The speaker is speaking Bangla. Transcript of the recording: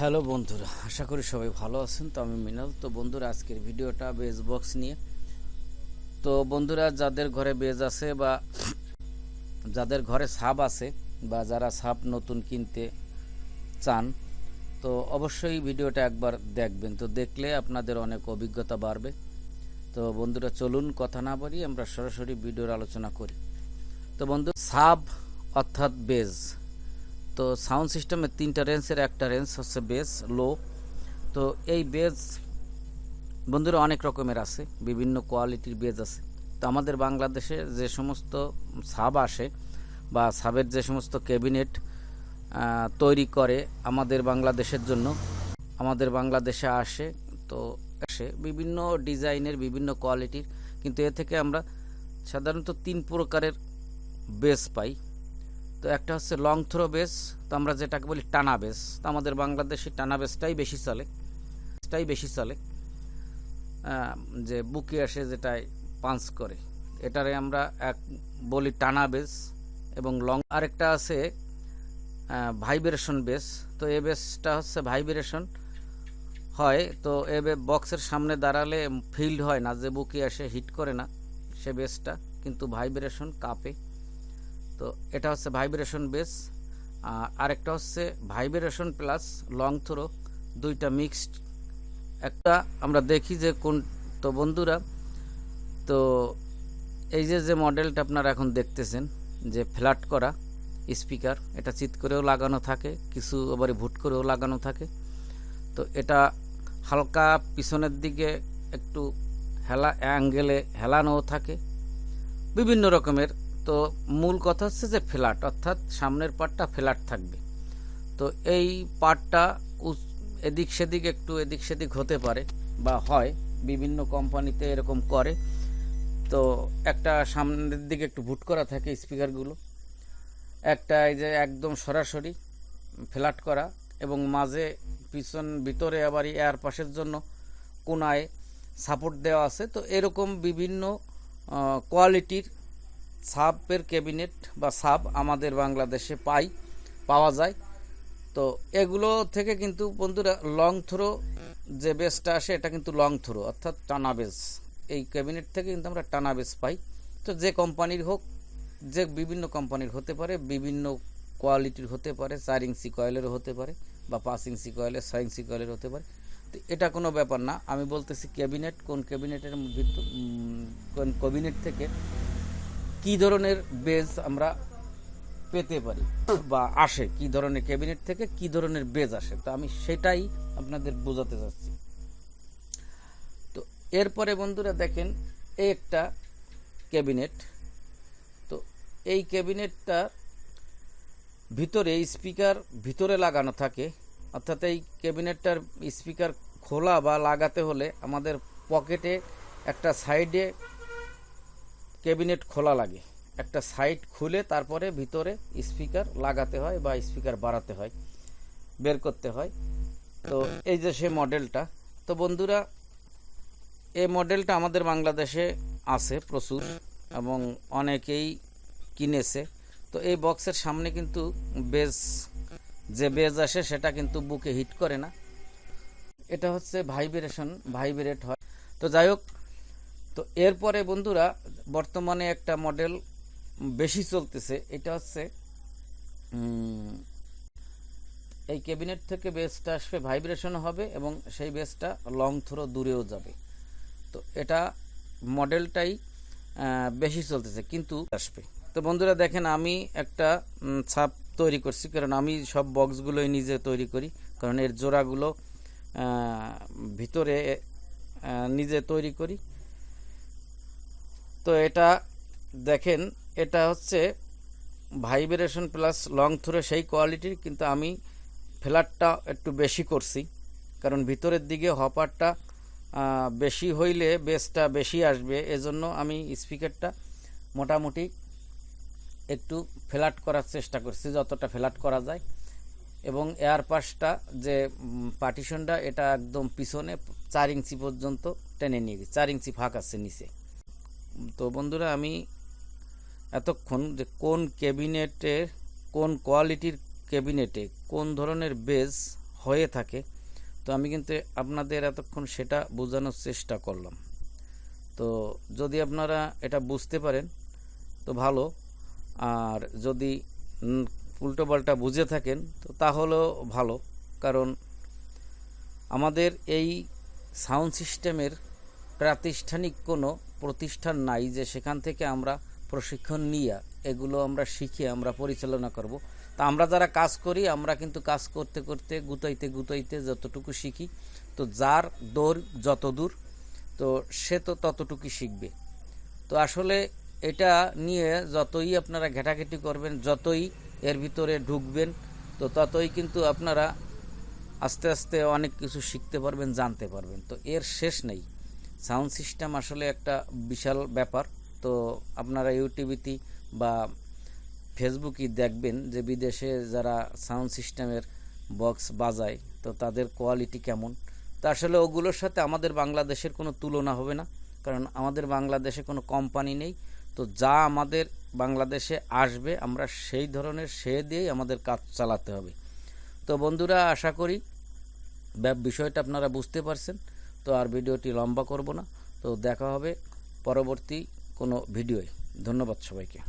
হ্যালো বন্ধুরা, আশা করি সবাই ভালো আছেন। তো আমি মিনাল। তো বন্ধুরা, আজকের ভিডিওটা বেজ বক্স নিয়ে। তো বন্ধুরা, যাদের ঘরে বেজ আছে বা যাদের ঘরে সাপ আছে বা যারা সাপ নতুন কিনতে চান, তো অবশ্যই ভিডিওটা একবার দেখবেন। তো দেখলে আপনাদের অনেক অভিজ্ঞতা বাড়বে। তো বন্ধুরা, চলুন কথা না বাড়ি আমরা সরাসরি ভিডিওর আলোচনা করি। তো বন্ধু সাব অর্থাৎ বেজ। তো সাউন্ড সিস্টেমের তিনটা রেঞ্জের একটা রেঞ্জ হচ্ছে বেস, লো। তো এই বেজ বন্ধুরা অনেক রকমের আছে, বিভিন্ন কোয়ালিটির বেজ আছে। তো আমাদের বাংলাদেশে যে সমস্ত সাব আসে বা সাবের যে সমস্ত ক্যাবিনেট তৈরি করে আমাদের বাংলাদেশের জন্য, আমাদের বাংলাদেশে আসে, তো আসে বিভিন্ন ডিজাইনের, বিভিন্ন কোয়ালিটির। কিন্তু এ থেকে আমরা সাধারণত তিন প্রকারের বেস পাই। তো একটা হচ্ছে লং থ্রো বেস তো আমরা যেটাকে বলি টানা বেস তো আমাদের বাংলাদেশে টানা বেসটাই বেশি চলে। বেসটাই বেশি চলে যে বুকে আসে যেটাই পাঞ্চ করে। এটারে আমরা এক বলি টানা বেস এবং লং আরেকটা আছে ভাইব্রেশন বেস তো এ বেসটা হচ্ছে ভাইব্রেশন হয়। তো এ বক্সের সামনে দাঁড়ালে ফিল্ড হয় না, যে বুকে আসে হিট করে না সে বেসটা কিন্তু ভাইব্রেশন কাপে। তো এটা হচ্ছে ভাইব্রেশন বেস আরেকটা হচ্ছে ভাইব্রেশন প্লাস লং থ্রো, দুইটা মিক্সড। একটা আমরা দেখি যে কোন, তো বন্ধুরা, তো এই যে যে মডেলটা আপনারা এখন দেখতেছেন, যে ফ্ল্যাট করা স্পিকার, এটা চিত করেও লাগানো থাকে, কিছু আবার ভুট করেও লাগানো থাকে। তো এটা হালকা পিছনের দিকে একটু হেলা, অ্যাঙ্গেলে হেলানোও থাকে। বিভিন্ন রকমের তো মূল কথা হচ্ছে যে ফ্ল্যাট অর্থাৎ সামনের পার্টটা ফ্ল্যাট থাকবে। তো এই পার্টটা এদিক সেদিক একটু এদিক সেদিক হতে পারে বা হয়, বিভিন্ন কোম্পানিতে এরকম করে। তো একটা সামনের দিকে একটু ভুট করা থাকে স্পিকারগুলো একটা এই যে একদম সরাসরি ফ্ল্যাট করা এবং মাঝে পিছন ভিতরে আবার এয়ার পাশের জন্য কোনায় সাপোর্ট দেওয়া আছে। তো এরকম বিভিন্ন কোয়ালিটির সাপের ক্যাবিনেট বা সাপ আমাদের বাংলাদেশে পাই, পাওয়া যায়। তো এগুলো থেকে কিন্তু বন্ধুরা লং থ্রো যে বেসটা আসে, এটা কিন্তু লং থ্রো অর্থাৎ টানা বেস এই ক্যাবিনেট থেকে কিন্তু আমরা টানা বেস পাই। তো যে কোম্পানির হোক, যে বিভিন্ন কোম্পানির হতে পারে, বিভিন্ন কোয়ালিটির হতে পারে, চার ইঞ্চি কয়েলেরও হতে পারে বা পাঁচ ইঞ্চি কয়েলের, ছয় ইঞ্চি কয়েলের হতে পারে। তো এটা কোনো ব্যাপার না। আমি বলতেছি ক্যাবিনেট, কোন ক্যাবিনেটের কোন ক্যাবিনেট থেকে কি ধরনের বেজ আমরা পেতে পারি? বা আসে, কি ধরনের ক্যাবিনেট থেকে কি ধরনের বেজ আসে? তো আমি সেটাই আপনাদের বোঝাতে চাচ্ছি। তো এরপরে বন্ধুরা দেখেন এই একটা ক্যাবিনেট তো এই ক্যাবিনেটটা ভিতরে স্পিকার ভিতরে লাগানো থাকে। অর্থাৎ এই ক্যাবিনেটটার স্পিকার খোলা বা লাগাতে হলে আমাদের পকেটে একটা সাইডে ক্যাবিনেট খোলা লাগে। একটা সাইড খুলে তারপরে ভিতরে স্পিকার লাগাতে হয় বা স্পিকার বাড়াতে হয়, বের করতে হয়। তো এই যে সে মডেলটা, তো বন্ধুরা, এই মডেলটা আমাদের বাংলাদেশে আছে প্রচুর এবং অনেকেই কিনেছে। তো এই বক্সের সামনে কিন্তু বেজ, যে বেজ আসে সেটা কিন্তু বুকে হিট করে না। এটা হচ্ছে ভাইব্রেশন, ভাইব্রেট হয়। তো যাই হোক তো এরপরে বন্ধুরা, বর্তমানে একটা মডেল বেশি চলতেছে। এটা হচ্ছে এই ক্যাবিনেট থেকে বেসটা আসবে ভাইব্রেশন হবে এবং সেই বেসটা লং থ্রো দূরেও যাবে। তো এটা মডেলটাই বেশি চলতেছে, কিন্তু আসবে। তো বন্ধুরা দেখেন, আমি একটা ছাপ তৈরি করছি, কারণ আমি সব বক্সগুলোই নিজে তৈরি করি, কারণ এর জোড়াগুলো ভিতরে নিজে তৈরি করি। তো এটা দেখেন, এটা হচ্ছে ভাইব্রেশন প্লাস লং থ্রো সেই কোয়ালিটির কিন্তু আমি ফ্ল্যাটটা একটু বেশি করছি। কারণ ভিতরের দিকে হপারটা বেশি হইলে বেসটা বেশি আসবে। এজন্য আমি স্পিকারটা মোটামুটি একটু ফ্ল্যাট করার চেষ্টা করছি, যতটা ফ্ল্যাট করা যায়। এবং এয়ার পাশটা যে পার্টিশনটা এটা একদম পিছনে চার ইঞ্চি পর্যন্ত টেনে নিয়ে গেছি, চার ইঞ্চি ফাঁক আছে নিচে। তো বন্ধুরা আমি এতক্ষণ যে কোন ক্যাবিনেটে, কোন কোয়ালিটির ক্যাবিনেটে, কোন ধরনের বেজ হয়ে থাকে, তো আমি কিন্তু আপনাদের এতক্ষণ সেটা বোঝানোর চেষ্টা করলাম। তো যদি আপনারা এটা বুঝতে পারেন, তো ভালো। আর যদি উল্টোপাল্টা বুঝে থাকেন, তো তাহলেও ভালো। কারণ আমাদের এই সাউন্ড সিস্টেমের প্রাতিষ্ঠানিক কোনো প্রতিষ্ঠান নাই যে সেখান থেকে আমরা প্রশিক্ষণ নিয়ে এগুলো আমরা শিখে আমরা পরিচালনা করব। তা আমরা যারা কাজ করি, আমরা কিন্তু কাজ করতে করতে গুতাইতে গুতাইতে যতটুকু শিখি, তো যার দৌড় যত দূর, তো সে তো ততটুকুই শিখবে। তো আসলে এটা নিয়ে যতই আপনারা ঘেটাঘেটি করবেন, যতই এর ভিতরে ঢুকবেন, তো ততই কিন্তু আপনারা আস্তে আস্তে অনেক কিছু শিখতে পারবেন, জানতে পারবেন। তো এর শেষ নেই। সাউন্ড সিস্টেম আসলে একটা বিশাল ব্যাপার। তো আপনারা ইউটিউবিতে বা ফেসবুকই দেখবেন যে বিদেশে যারা সাউন্ড সিস্টেমের বক্স বাজায়, তো তাদের কোয়ালিটি কেমন? তো আসলে ওগুলোর সাথে আমাদের বাংলাদেশের কোনো তুলনা হবে না, কারণ আমাদের বাংলাদেশে কোনো কোম্পানি নেই। তো যা আমাদের বাংলাদেশে আসবে, আমরা সেই ধরনের সে দিয়েই আমাদের কাজ চালাতে হবে। তো বন্ধুরা, আশা করি বিষয়টা আপনারা বুঝতে পারছেন। তো আর ভিডিওটি লম্বা করব না। তো দেখা হবে পরবর্তী কোনো ভিডিওয়। ধন্যবাদ সবাইকে।